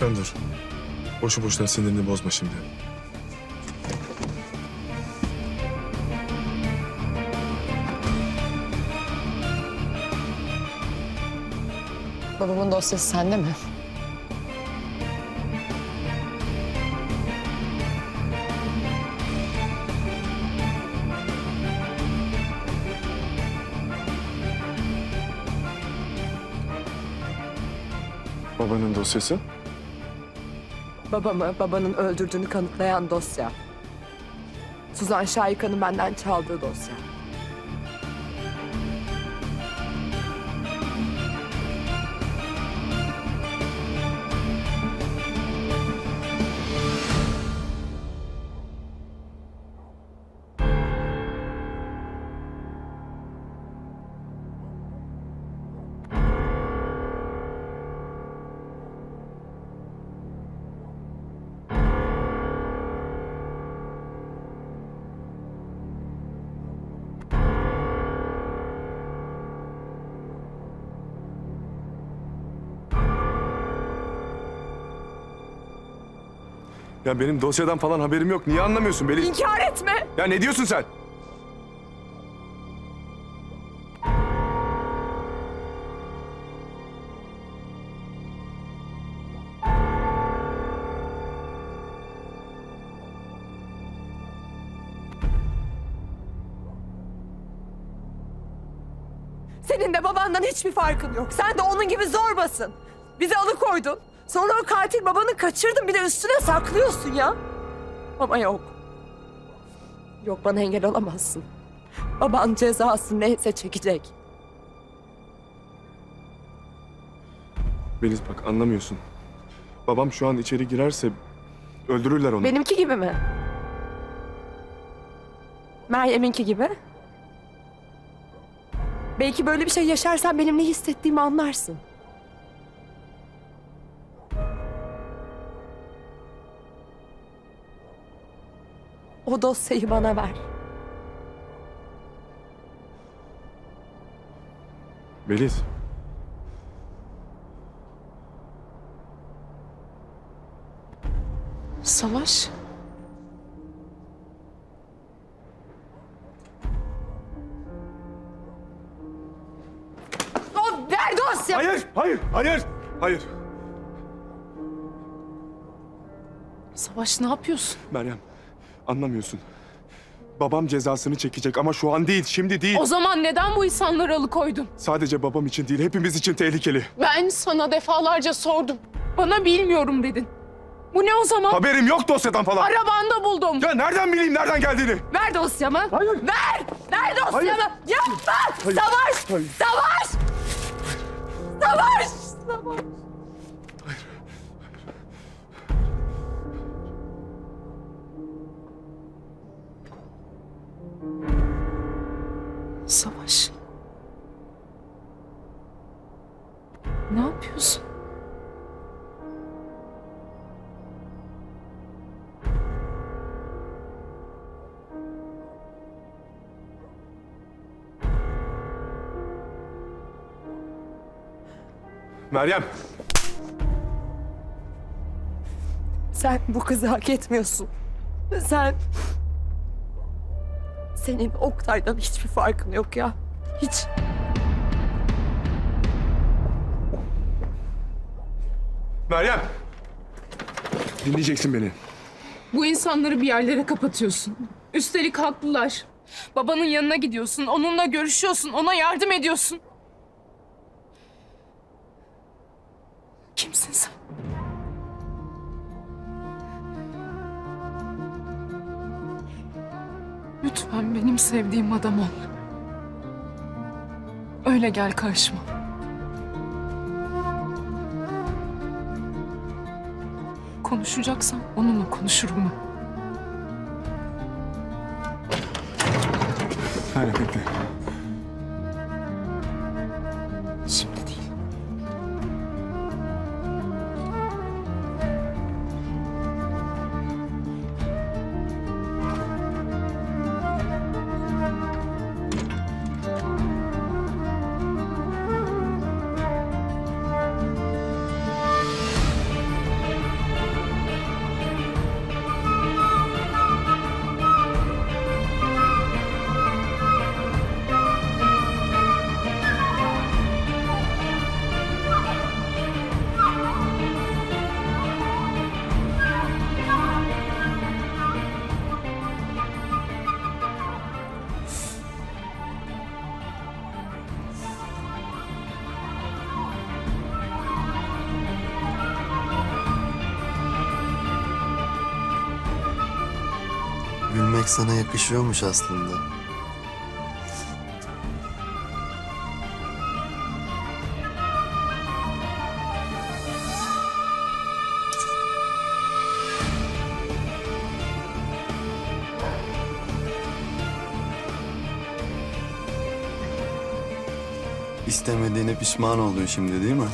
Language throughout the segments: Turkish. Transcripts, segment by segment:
Sen dur. Boşu boşuna sinirini bozma şimdi. Babamın dosyası sende mi? Babanın dosyası? Babamı, babanın öldürdüğünü kanıtlayan dosya. Suzan Şahika'nın benden çaldığı dosya. Ya benim dosyadan falan haberim yok. Niye anlamıyorsun Beliz? İnkar etme! Ya ne diyorsun sen? Senin de babandan hiçbir farkın yok. Sen de onun gibi zorbasın. Bizi alıkoydun. Sonra o katil babanı kaçırdın bir de üstüne saklıyorsun ya. Ama yok. Yok bana engel olamazsın. Baban cezası neyse çekecek. Beliz bak anlamıyorsun. Babam şu an içeri girerse öldürürler onu. Benimki gibi mi? Meryem'inki gibi. Belki böyle bir şey yaşarsan benim ne hissettiğimi anlarsın. O dosyayı bana ver. Beliz. Savaş. O ver dosya. Hayır, hayır, hayır, hayır. Savaş ne yapıyorsun? Meryem, anlamıyorsun. Babam cezasını çekecek ama şu an değil, şimdi değil. O zaman neden bu insanları alıkoydun? Sadece babam için değil, hepimiz için tehlikeli. Ben sana defalarca sordum. Bana bilmiyorum dedin. Bu ne o zaman? Haberim yok dosyadan falan. Arabanda buldum. Ya nereden bileyim nereden geldiğini? Ver dosyamı. Hayır. Ver. Ver dosyamı. Hayır. Yapma. Hayır. Savaş. Hayır. Savaş. Savaş. Savaş. Savaş. Ne yapıyorsun? Meryem, Sen bu kızı hak etmiyorsun. Sen... Senin Oktay'dan hiçbir farkın yok ya. Hiç. Meryem. Dinleyeceksin beni. Bu insanları bir yerlere kapatıyorsun. Üstelik haklılar. Babanın yanına gidiyorsun, onunla görüşüyorsun, ona yardım ediyorsun. Kimsin sen? Lütfen benim sevdiğim adam ol. Öyle gel karşıma. Konuşacaksam onunla konuşurum ben. Bekle. Sevmek sana yakışıyormuş aslında. İstemediğine pişman oldun şimdi değil mi?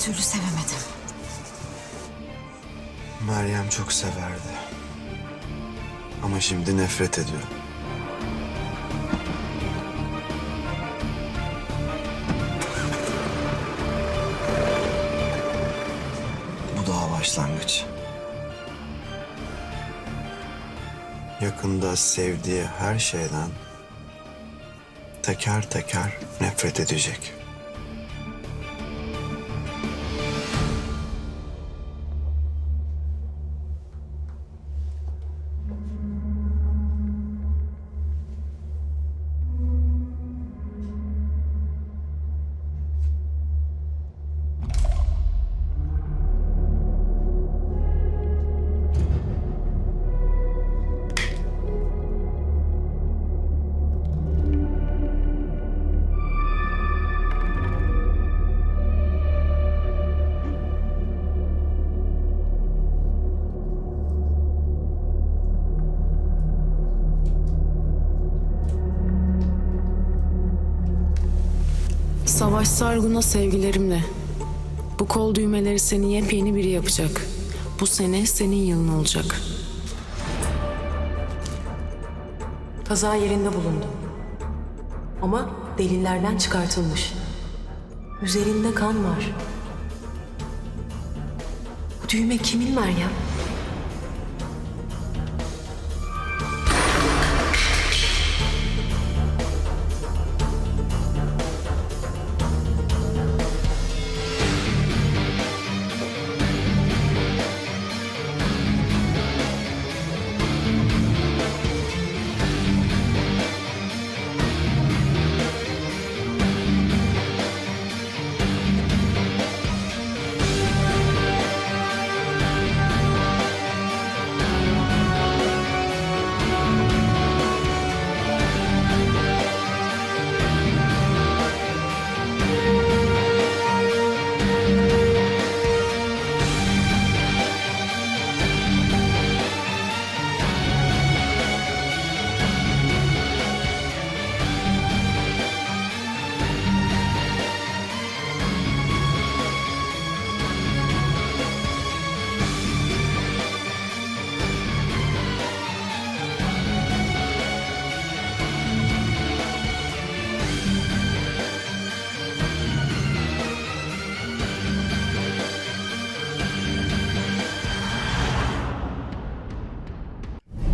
Türlü sevemedim. Meryem çok severdi. Ama şimdi nefret ediyor. Bu daha başlangıç. Yakında sevdiği her şeyden teker teker nefret edecek. Savaş Sargun'a sevgilerimle. Bu kol düğmeleri seni yepyeni biri yapacak. Bu sene senin yılın olacak. Kaza yerinde bulundu. Ama delillerden çıkartılmış. Üzerinde kan var. Bu düğme kimin Meryem?